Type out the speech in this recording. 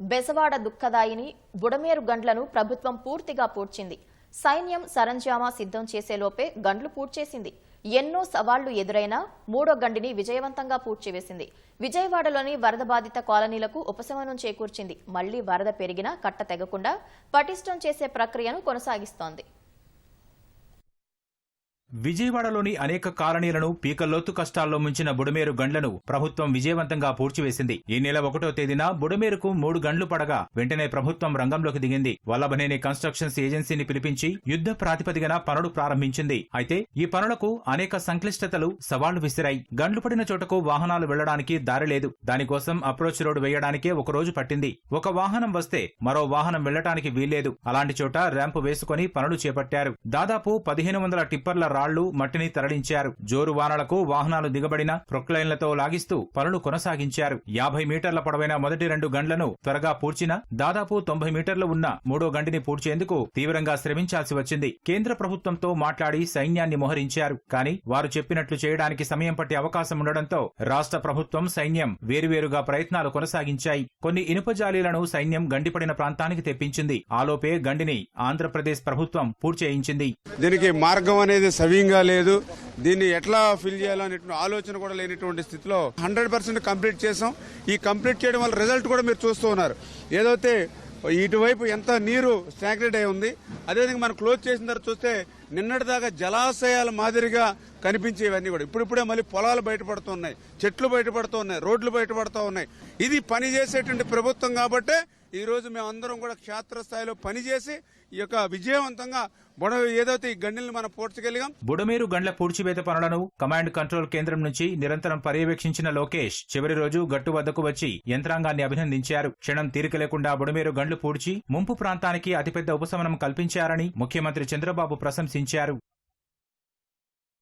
బెజవాడ దుఃఖదాయిని బుడమేరు గండ్లను ప్రభుత్వం పూర్తిగా పూడ్చింది. సైన్యం సరంజామా సిద్ధం చేసేలోపే గండ్లు పూడ్చేసింది. ఎన్నో సవాళ్ళు ఎదురైనా మూడో గండిని విజయవంతంగా పూడ్చివేసింది. విజయవాడలోని వరద బాధిత కాలనీలకు ఉపశమనం చేకూర్చింది. మళ్ళీ వరద పెరిగినా కట్ట తెగకుండా పటిష్టం చేసే ప్రక్రియను కొనసాగిస్తోంది. విజయవాడలోని అనేక కాలనీలను పీకల్లోతు కష్టాల్లో ముంచిన బుడమేరు గండ్లను ప్రభుత్వం విజయవంతంగా పూడ్చివేసింది. ఈ నెల ఒకటో తేదీన బుడమేరుకు మూడు గండ్లు పడగా వెంటనే ప్రభుత్వం రంగంలోకి దిగింది. వల్లభనేని కన్స్ట్రక్షన్స్ ఏజెన్సీని పిలిపించి యుద్ధ ప్రాతిపదికన పనులు ప్రారంభించింది. అయితే ఈ పనులకు అనేక సంక్లిష్టతలు సవాళ్ళు విసిరాయి. గండ్లు పడిన చోటకు వాహనాలు వెళ్ళడానికి దారి లేదు. దానికోసం అప్రోచ్ రోడ్ వేయడానికే ఒక రోజు పట్టింది. ఒక వాహనం వస్తే మరో వాహనం వెళ్ళటానికి వీల్లేదు. అలాంటి చోట ర్యాంపు వేసుకుని పనులు చేపట్టారు. దాదాపు పదిహేను వందల టిప్పర్ల రాళ్ళు మట్టిని తరలించారు. జోరు వానలకు వాహనాలు దిగబడిన ప్రొక్లైన్లతో లాగిస్తూ పనులు కొనసాగించారు. యాభై మీటర్ల పొడవైన మొదటి రెండు గండ్లను త్వరగా పూడ్చిన దాదాపు తొంభై మీటర్లు ఉన్న మూడో గండిని పూడ్చేందుకు తీవ్రంగా శ్రమించాల్సి వచ్చింది. కేంద్ర ప్రభుత్వంతో మాట్లాడి సైన్యాన్ని మోహరించారు. కానీ వారు చెప్పినట్లు చేయడానికి సమయం పట్టే అవకాశం ఉండడంతో రాష్ట్ర ప్రభుత్వం సైన్యం వేరువేరుగా ప్రయత్నాలు కొనసాగించాయి. కొన్ని ఇనుప జాలీలను సైన్యం గండిపడిన ప్రాంతానికి తెప్పించింది. ఆలోపే గండిని ఆంధ్రప్రదేశ్ ప్రభుత్వం పూర్చేయించింది దీనికి మార్గం అనేది సవ్యంగా లేదు. దీన్ని ఎట్లా ఫిల్ చేయాలో అనేటువంటి ఆలోచన కూడా లేనటువంటి స్థితిలో హండ్రెడ్ పర్సెంట్ కంప్లీట్ చేసాం. ఈ కంప్లీట్ చేయడం వల్ల రిజల్ట్ కూడా మీరు చూస్తూ ఉన్నారు. ఏదైతే ఇటువైపు ఎంత నీరు స్టాగ్నేట్ అయి ఉంది అదేవిధంగా మనం క్లోజ్ చేసిన తర్వాత చూస్తే నిన్నటిదాకా జలాశయాల మాదిరిగా కనిపించేవన్నీ కూడా. ఇప్పుడిప్పుడే మళ్ళీ పొలాలు బయటపడుతున్నాయి చెట్లు బయటపడుతూ ఉన్నాయి రోడ్లు బయటపడుతూ ఉన్నాయి ఇది పనిచేసేటువంటి ప్రభుత్వం కాబట్టే ఈరోజు మేమందరం కూడా క్షేత్రస్థాయిలో పనిచేసి ఈ యొక్క విజయవంతంగా బొడ ఏదైతే ఈ గండిల్ని మనం పూడ్చగలిగాం బుడమేరు గండ్ల పూడ్చివేత పనులను కమాండ్ కంట్రోల్ కేంద్రం నుంచి నిరంతరం పర్యవేక్షించిన లోకేష్ చివరి రోజు గట్టు వద్దకు వచ్చి యంత్రాంగాన్ని అభినందించారు. క్షణం తీరిక లేకుండా బుడమేరు గండ్లు పూడ్చి ముంపు ప్రాంతానికి అతిపెద్ద ఉపశమనం కల్పించారని ముఖ్యమంత్రి చంద్రబాబు ప్రశంసించారు.